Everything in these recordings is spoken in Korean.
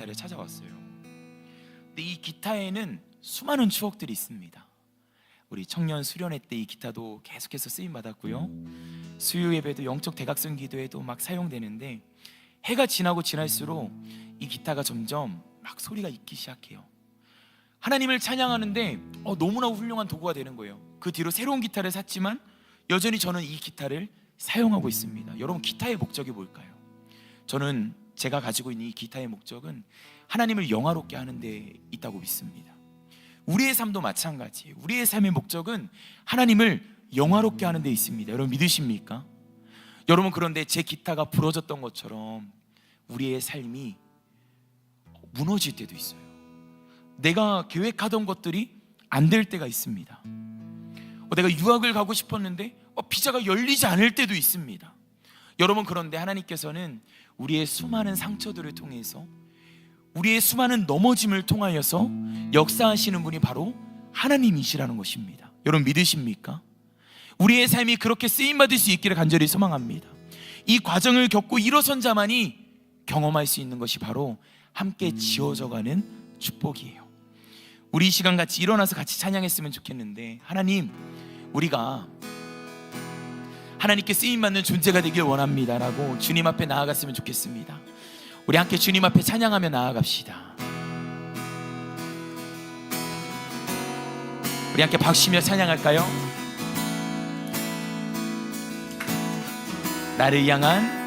기타를 찾아왔어요. 근데 이 기타에는 수많은 추억들이 있습니다. 우리 청년 수련회 때 이 기타도 계속해서 쓰임 받았고요. 수요 예배도 영적 대각선 기도에도 막 사용되는데 해가 지나고 지날수록 이 기타가 점점 막 소리가 있기 시작해요. 하나님을 찬양하는데 어, 너무나 훌륭한 도구가 되는 거예요. 그 뒤로 새로운 기타를 샀지만 여전히 저는 이 기타를 사용하고 있습니다. 여러분 기타의 목적이 뭘까요? 저는 제가 가지고 있는 이 기타의 목적은 하나님을 영화롭게 하는 데 있다고 믿습니다. 우리의 삶도 마찬가지예요. 우리의 삶의 목적은 하나님을 영화롭게 하는 데 있습니다. 여러분 믿으십니까? 여러분 그런데 제 기타가 부러졌던 것처럼 우리의 삶이 무너질 때도 있어요. 내가 계획하던 것들이 안 될 때가 있습니다. 어, 내가 유학을 가고 싶었는데 어, 비자가 열리지 않을 때도 있습니다. 여러분 그런데 하나님께서는 우리의 수많은 상처들을 통해서 우리의 수많은 넘어짐을 통하여서 역사하시는 분이 바로 하나님이시라는 것입니다. 여러분 믿으십니까? 우리의 삶이 그렇게 쓰임 받을 수 있기를 간절히 소망합니다. 이 과정을 겪고 일어선 자만이 경험할 수 있는 것이 바로 함께 지어져가는 축복이에요. 우리 이 시간 같이 일어나서 같이 찬양했으면 좋겠는데 하나님 우리가 하나님께 쓰임 받는 존재가 되길 원합니다라고 주님 앞에 나아갔으면 좋겠습니다. 우리 함께 주님 앞에 찬양하며 나아갑시다. 우리 함께 박수며 찬양할까요? 나를 향한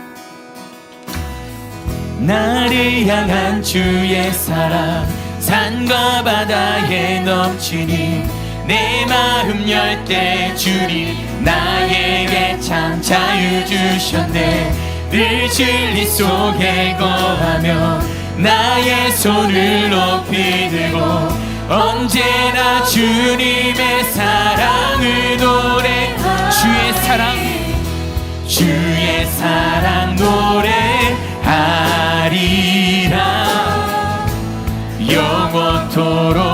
나를 향한 주의 사랑 산과 바다에 넘치니 내 마음 열 때 주리 나에게 참 자유 주셨네. 늘 진리 속에 거하며 나의 손을 높이 들고 언제나 주님의 사랑을 노래 주의 사랑. 주의 사랑 노래하리라. 영원토록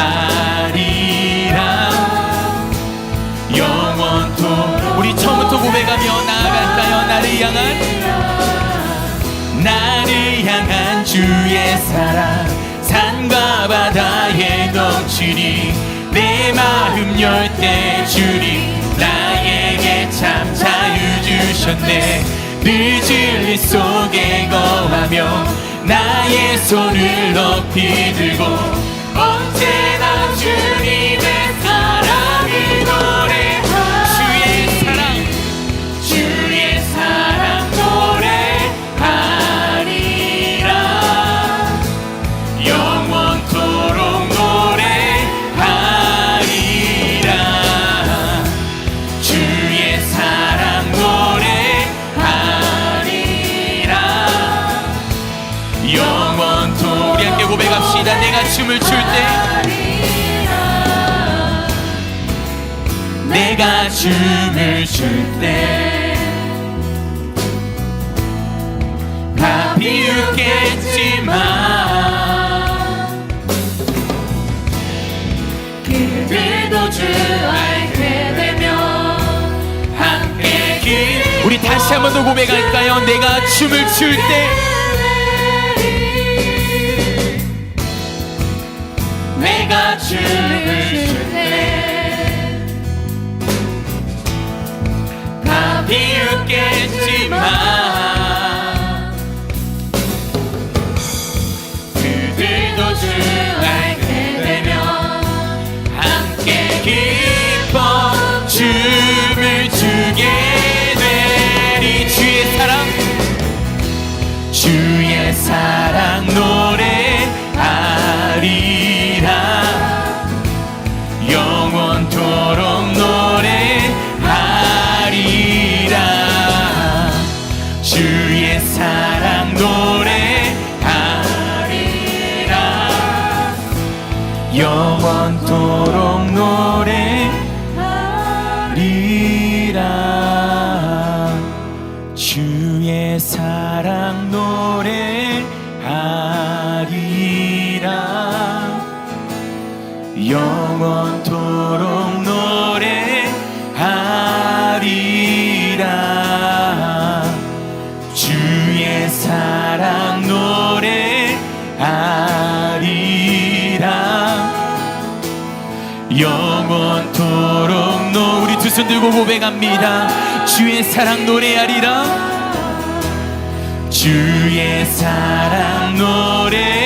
하리라. 영원토록 우리 처음부터 고백하며 나아갈까요 나를 향한 나를 향한 주의 사랑. 산과 바다에 넘치니 내 마음 열 때 주님 나에게 참 자유 주셨네. 늘 진리 속에 거하며 나의 손을 높이 들고 언제나 주님의 사랑을 노래 주의 사랑. 주의 사랑 노래하리라. 영원토록 노래하리라. 주의 사랑 노래하리라. 영원토록 우리 함께 고백합시다. 내가 춤을 출 내가 춤을 출 때 다 비웃겠지만 그들도 주 알게 되면 함께 길 우리 다시 한 번 더 고백할까요? 내가 춤을 출 때. 내가 춤을 출 때 비웃겠지만 그들도 주 알게 되면 함께 기뻐 춤을 추게 되리. 주의 사랑 주의 사랑 노 영원토록 노래하리라. 주의 사랑 영원토록 노 우리 두 손 들고 고백합니다. 주의 사랑 노래하리라. 주의 사랑 노래